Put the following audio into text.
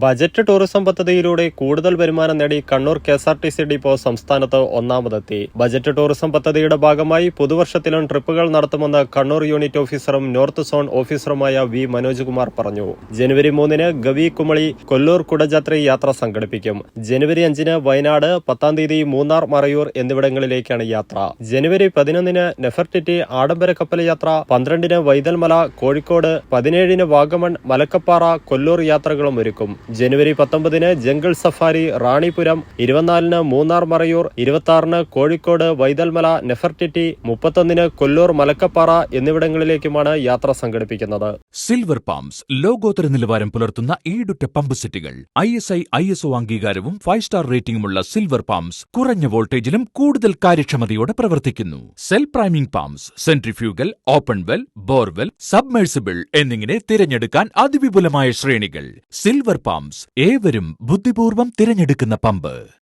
Budget tourism പദ്ധതിയിലൂടെ കൂടുതൽ വരുമാനം നേടി Kannur K S R T C depot സംസ്ഥാനത്ത് ഒന്നാമതെത്തി. ബജറ്റ് ടൂറിസം പദ്ധതിയുടെ ഭാഗമായി പുതുവർഷത്തിലും ട്രിപ്പുകൾ നടത്തുമെന്ന് കണ്ണൂർ യൂണിറ്റ് ഓഫീസറും നോർത്ത് സോൺ ഓഫീസറുമായ വി മനോജ് കുമാർ പറഞ്ഞു. ജനുവരി മൂന്നിന് ഗവി കുമളി കൊല്ലൂർ കുടജാത്രി യാത്ര സംഘടിപ്പിക്കും. ജനുവരി അഞ്ചിന് വയനാട് പത്താം തീയതി മൂന്നാർ മറയൂർ എന്നിവിടങ്ങളിലേക്കാണ് യാത്ര. ജനുവരി പതിനൊന്നിന് നെഫർട്ടിറ്റി ആഡംബര കപ്പൽ യാത്ര പന്ത്രണ്ടിന് വൈതൽമല കോഴിക്കോട് പതിനേഴിന് വാഗമൺ മലക്കപ്പാറ കൊല്ലൂർ യാത്രകളും ഒരുക്കും. ജനുവരി പത്തൊമ്പതിന് ജംഗിൾ സഫാരി റാണിപുരം ഇരുപത്തിനാലിന് മൂന്നാർ മറയൂർ ഇരുപത്തിയാറിന് കോഴിക്കോട് വൈതൽമല നെഫർട്ടിറ്റി മുപ്പത്തൊന്നിന് കൊല്ലൂർ മലക്കപ്പാറ എന്നിവിടങ്ങളിലേക്കുമാണ് യാത്ര സംഘടിപ്പിക്കുന്നത്. സിൽവർ പാംസ് ലോകോത്തര നിലവാരം പുലർത്തുന്ന ഈടുറ്റ പമ്പ് സെറ്റുകൾ. I S I I S O അംഗീകാരവും ഫൈവ് സ്റ്റാർ റേറ്റിംഗുമുള്ള സിൽവർ പാംസ് കുറഞ്ഞ വോൾട്ടേജിലും കൂടുതൽ കാര്യക്ഷമതയോടെ പ്രവർത്തിക്കുന്നു. Self priming pumps centrifugal open well borewell submersible എന്നിങ്ങനെ തിരഞ്ഞെടുക്കാൻ അതിവിപുലമായ ശ്രേണികൾ. സിൽവർ പാംസ് ഏവരും ബുദ്ധിപൂർവം തിരഞ്ഞെടുക്കുന്ന പമ്പ്